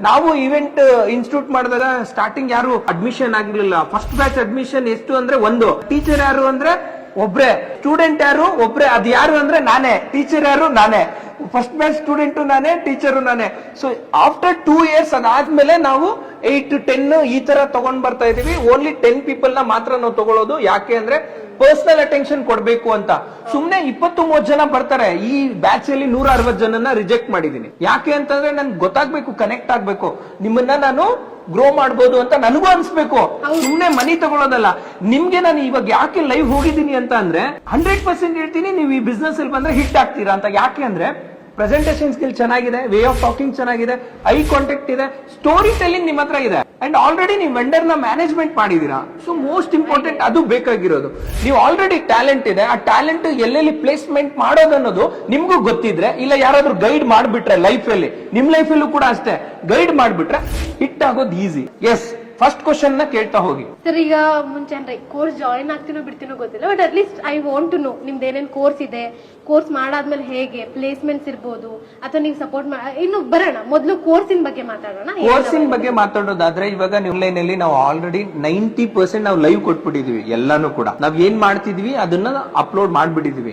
ನಾವು event institute ಮಾಡಿದಾಗ starting ಯಾರು ಅಡ್ಮಿಷನ್ ಆಗಿರ್ಲಿಲ್ಲ ಫಸ್ಟ್ ಬ್ಯಾಚ್ ಅಡ್ಮಿಷನ್ ಎಷ್ಟು ಅಂದ್ರೆ ಒಂದು. ಟೀಚರ್ ಯಾರು ಅಂದ್ರೆ ಒಬ್ರೆ. ಸ್ಟೂಡೆಂಟ್ ಯಾರು ಒಬ್ರೆ. ಅದ್ ಯಾರು ಅಂದ್ರೆ ನಾನೇ. ಟೀಚರ್ ಯಾರು ನಾನೇ. ಫಸ್ಟ್ ಬ್ಯಾಚ್ ಸ್ಟೂಡೆಂಟು ನಾನೇ ಟೀಚರು ನಾನೇ. ಸೊ ಆಫ್ಟರ್ ಟೂ ಇಯರ್ಸ್ ಅದಾದ್ಮೇಲೆ ನಾವು ಏಟ್ ಟು ಟೆನ್ ಈ ತರ ತಗೊಂಡ್ ಬರ್ತಾ ಇದೀವಿ ಓನ್ಲಿ ಟೆನ್ ಪೀಪಲ್ನ ಮಾತ್ರ ನಾವು ತಗೊಳ್ಳೋದು. ಯಾಕೆ ಅಂದ್ರೆ ಪರ್ಸನಲ್ ಅಟೆನ್ಷನ್ ಕೊಡ್ಬೇಕು ಅಂತ. ಸುಮ್ನೆ ಇಪ್ಪತ್ತು ಮೂವತ್ ಜನ ಬರ್ತಾರೆ. ಈ ಬ್ಯಾಚ್ ಅಲ್ಲಿ ನೂರ ಅರವತ್ ಜನನ ರಿಜೆಕ್ಟ್ ಮಾಡಿದೀನಿ ಯಾಕೆ ಅಂತಂದ್ರೆ ನನ್ಗೆ ಗೊತ್ತಾಗ್ಬೇಕು ಕನೆಕ್ಟ್ ಆಗ್ಬೇಕು. ನಿಮ್ಮನ್ನ ನಾನು ಗ್ರೋ ಮಾಡ್ಬೋದು ಅಂತ ನನಗೂ ಅನ್ಸ್ಬೇಕು. ಸುಮ್ನೆ ಮನಿ ತಗೊಳ್ಳೋದಲ್ಲ. ನಿಮ್ಗೆ ನಾನು ಇವಾಗ ಯಾಕೆ ಲೈವ್ ಹೋಗಿದ್ದೀನಿ ಅಂತ ಅಂದ್ರೆ ಹಂಡ್ರೆಡ್ ಪರ್ಸೆಂಟ್ ಹೇಳ್ತೀನಿ ನೀವು ಈ ಬಿಸ್ನೆಸ್ ಅಲ್ಲಿ ಬಂದ್ರೆ ಹಿಟ್ ಆಗ್ತೀರಾ ಅಂತ. ಯಾಕೆ ಅಂದ್ರೆ ಪ್ರೆಸೆಂಟೇಷನ್ ಸ್ಕಿಲ್ ಚೆನ್ನಾಗಿದೆ ವೇ ಆಫ್ ಟಾಕಿಂಗ್ ಚೆನ್ನಾಗಿದೆ ಐ ಕಾಂಟ್ಯಾಕ್ಟ್ ಇದೆ ಸ್ಟೋರಿ ಟೆಲ್ಲಿಂಗ್ ನಿಮ್ಮ ಹತ್ರ ಇದೆ. ಅಂಡ್ ಆಲ್ರೆಡಿ ನೀವು ವೆಂಡರ್ನ ಮ್ಯಾನೇಜ್ಮೆಂಟ್ ಮಾಡಿದೀರಾ ಸೊ ಮೋಸ್ಟ್ ಇಂಪಾರ್ಟೆಂಟ್ ಅದು ಬೇಕಾಗಿರೋದು. ನೀವು ಆಲ್ರೆಡಿ ಟ್ಯಾಲೆಂಟ್ ಇದೆ ಆ ಟ್ಯಾಲೆಂಟ್ ಎಲ್ಲೆಲ್ಲಿ ಪ್ಲೇಸ್ಮೆಂಟ್ ಮಾಡೋದು ಅನ್ನೋದು ನಿಮ್ಗೂ ಗೊತ್ತಿದ್ರೆ ಇಲ್ಲ ಯಾರಾದ್ರೂ ಗೈಡ್ ಮಾಡಿಬಿಟ್ರೆ ಲೈಫ್ ಅಲ್ಲಿ ನಿಮ್ ಲೈಫ್ ಅಲ್ಲೂ ಕೂಡ ಅಷ್ಟೇ ಗೈಡ್ ಮಾಡಿಬಿಟ್ರೆ ಹಿಟ್ ಆಗೋದು ಈಸಿ ಎಸ್ ಫಸ್ಟ್ ಕ್ವಶನ್ನ ಕೇಳ್ತಾ ಹೋಗಿ. ಸರ್ ಈಗ ಮುಂಚೆ ಅಂದ್ರೆ ಕೋರ್ಸ್ ಜಾಯಿನ್ ಆಗ್ತೀನೋ ಬಿಡ್ತೀನೋ ಗೊತ್ತಿಲ್ಲ but at least I want to know ನಿಮ್ದು ಏನೇನು ಕೋರ್ಸ್ ಇದೆ ಕೋರ್ಸ್ ಮಾಡಾದ್ಮೇಲೆ ಹೇಗೆ ಪ್ಲೇಸ್ಮೆಂಟ್ಸ್ ಇರ್ಬೋದು ಅಥವಾ ನೀವು ಸಪೋರ್ಟ್ ಇನ್ನು ಬರೋಣ ಮೊದಲು ಕೋರ್ಸಿನ ಬಗ್ಗೆ ಮಾತಾಡೋಣ ಕೋರ್ಸಿನ ಬಗ್ಗೆ ಮಾತಾಡೋದಾದ್ರೆ ಇವಾಗ ಆನ್ಲೈನ್ ಅಲ್ಲಿ ನಾವು ಆಲ್ರೆಡಿ ನೈಂಟಿ ಪರ್ಸೆಂಟ್ ನಾವು ಲೈವ್ ಕೊಟ್ಬಿಟ್ಟಿದೀವಿ ಎಲ್ಲಾನು ಕೂಡ. ನಾವ್ ಏನ್ ಮಾಡ್ತಿದ್ವಿ ಅದನ್ನ ಅಪ್ಲೋಡ್ ಮಾಡ್ಬಿಟ್ಟಿದೀವಿ.